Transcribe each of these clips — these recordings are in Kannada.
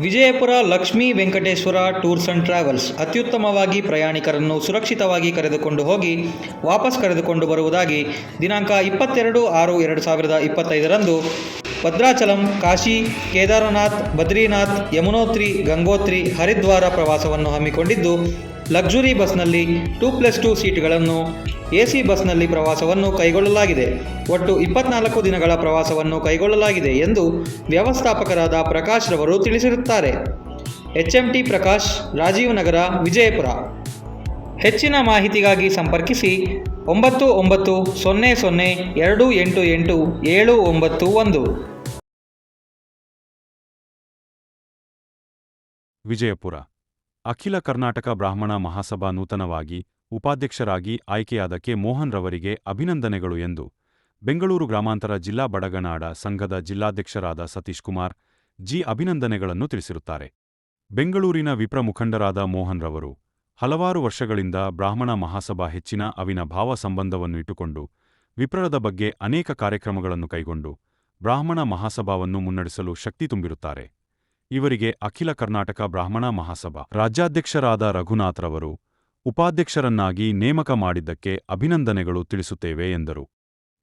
Vijayapura Lakshmi Venkateshwara tours and travels ಅತ್ಯುತ್ತಮವಾಗಿ ಪ್ರಯಾಣಿಕರನ್ನು ಸುರಕ್ಷಿತವಾಗಿ ಕರೆದುಕೊಂಡು ಹೋಗಿ ವಾಪಸ್ ಕರೆದುಕೊಂಡು ಬರುವುದಾಗಿ ದಿನಾಂಕ ಇಪ್ಪತ್ತೆರಡು ಆರು ಎರಡು ಸಾವಿರದ ಇಪ್ಪತ್ತೈದರಂದು ಭದ್ರಾಚಲಂ, ಕಾಶಿ, ಕೇದಾರನಾಥ್, ಬದ್ರಿನಾಥ್, ಯಮುನೋತ್ರಿ, ಗಂಗೋತ್ರಿ, ಹರಿದ್ವಾರ ಪ್ರವಾಸವನ್ನು ಹಮ್ಮಿಕೊಂಡಿದ್ದು ಲಕ್ಸುರಿ ಬಸ್ನಲ್ಲಿ ಟೂ ಪ್ಲಸ್ ಟೂ ಸೀಟ್ಗಳನ್ನು ಎ ಸಿ ಬಸ್ನಲ್ಲಿ ಪ್ರವಾಸವನ್ನು ಕೈಗೊಳ್ಳಲಾಗಿದೆ. ಒಟ್ಟು ಇಪ್ಪತ್ನಾಲ್ಕು ದಿನಗಳ ಪ್ರವಾಸವನ್ನು ಕೈಗೊಳ್ಳಲಾಗಿದೆ ಎಂದು ವ್ಯವಸ್ಥಾಪಕರಾದ ಪ್ರಕಾಶ್ ರವರು ತಿಳಿಸಿರುತ್ತಾರೆ. H M T Prakash, Rajiv Nagar, Vijayapura. ಹೆಚ್ಚಿನ ಮಾಹಿತಿಗಾಗಿ ಸಂಪರ್ಕಿಸಿ ಒಂಬತ್ತು ಒಂಬತ್ತು ಸೊನ್ನೆ ಸೊನ್ನೆ ಎರಡು ಎಂಟು ಎಂಟು ಏಳು ಒಂಬತ್ತು ಒಂದು. ವಿಜಯಪುರ. ಅಖಿಲ ಕರ್ನಾಟಕ ಬ್ರಾಹ್ಮಣ ಮಹಾಸಭಾ ನೂತನವಾಗಿ ಉಪಾಧ್ಯಕ್ಷರಾಗಿ ಆಯ್ಕೆಯಾದಕ್ಕೆ ಮೋಹನ್ ರವರಿಗೆ ಅಭಿನಂದನೆಗಳು ಎಂದು ಬೆಂಗಳೂರು ಗ್ರಾಮಾಂತರ ಜಿಲ್ಲಾ ಬಡಗನಾಡ ಸಂಘದ ಜಿಲ್ಲಾಧ್ಯಕ್ಷರಾದ ಸತೀಶ್ ಕುಮಾರ್ ಜಿ ಅಭಿನಂದನೆಗಳನ್ನು ತಿಳಿಸಿರುತ್ತಾರೆ. ಬೆಂಗಳೂರಿನ ವಿಪ್ರ ಮುಖಂಡರಾದ ಮೋಹನ್ ರವರು ಹಲವಾರು ವರ್ಷಗಳಿಂದ ಬ್ರಾಹ್ಮಣ ಮಹಾಸಭಾ ಹೆಚ್ಚಿನ ಅವಿನಾಭಾವ ಸಂಬಂಧವನ್ನು ಇಟ್ಟುಕೊಂಡು ವಿಪ್ರರದ ಬಗ್ಗೆ ಅನೇಕ ಕಾರ್ಯಕ್ರಮಗಳನ್ನು ಕೈಗೊಂಡು ಬ್ರಾಹ್ಮಣ ಮಹಾಸಭಾವನ್ನು ಮುನ್ನಡೆಸಲು ಶಕ್ತಿ ತುಂಬಿರುತ್ತಾರೆ. ಇವರಿಗೆ ಅಖಿಲ ಕರ್ನಾಟಕ ಬ್ರಾಹ್ಮಣ ಮಹಾಸಭಾ ರಾಜ್ಯಾಧ್ಯಕ್ಷರಾದ ರಘುನಾಥ್ರವರು ಉಪಾಧ್ಯಕ್ಷರನ್ನಾಗಿ ನೇಮಕ ಮಾಡಿದ್ದಕ್ಕೆ ಅಭಿನಂದನೆಗಳು ತಿಳಿಸುತ್ತೇವೆ ಎಂದರು.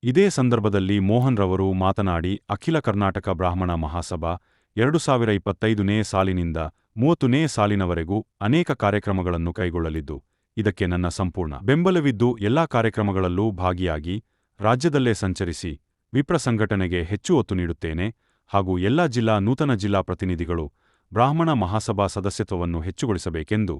ಇದೇ ಸಂದರ್ಭದಲ್ಲಿ ಮೋಹನ್ ರವರು ಮಾತನಾಡಿ, ಅಖಿಲ ಕರ್ನಾಟಕ ಬ್ರಾಹ್ಮಣ ಮಹಾಸಭಾ ಎರಡು ಸಾವಿರ ಇಪ್ಪತ್ತೈದನೇ ಸಾಲಿನಿಂದ ಮೂವತ್ತನೇ ಸಾಲಿನವರೆಗೂ ಅನೇಕ ಕಾರ್ಯಕ್ರಮಗಳನ್ನು ಕೈಗೊಳ್ಳಲಿದ್ದು, ಇದಕ್ಕೆ ನನ್ನ ಸಂಪೂರ್ಣ ಬೆಂಬಲವಿದ್ದು, ಎಲ್ಲಾ ಕಾರ್ಯಕ್ರಮಗಳಲ್ಲೂ ಭಾಗಿಯಾಗಿ ರಾಜ್ಯದಲ್ಲೇ ಸಂಚರಿಸಿ ವಿಪ್ರ ಸಂಘಟನೆಗೆ ಹೆಚ್ಚು ಒತ್ತು ನೀಡುತ್ತೇನೆ. ಹಾಗೂ ಎಲ್ಲಾ ಜಿಲ್ಲಾ ನೂತನ ಜಿಲ್ಲಾ ಪ್ರತಿನಿಧಿಗಳು ಬ್ರಾಹ್ಮಣ ಮಹಾಸಭಾ ಸದಸ್ಯತ್ವವನ್ನು ಹೆಚ್ಚುಗೊಳಿಸಬೇಕೆಂದು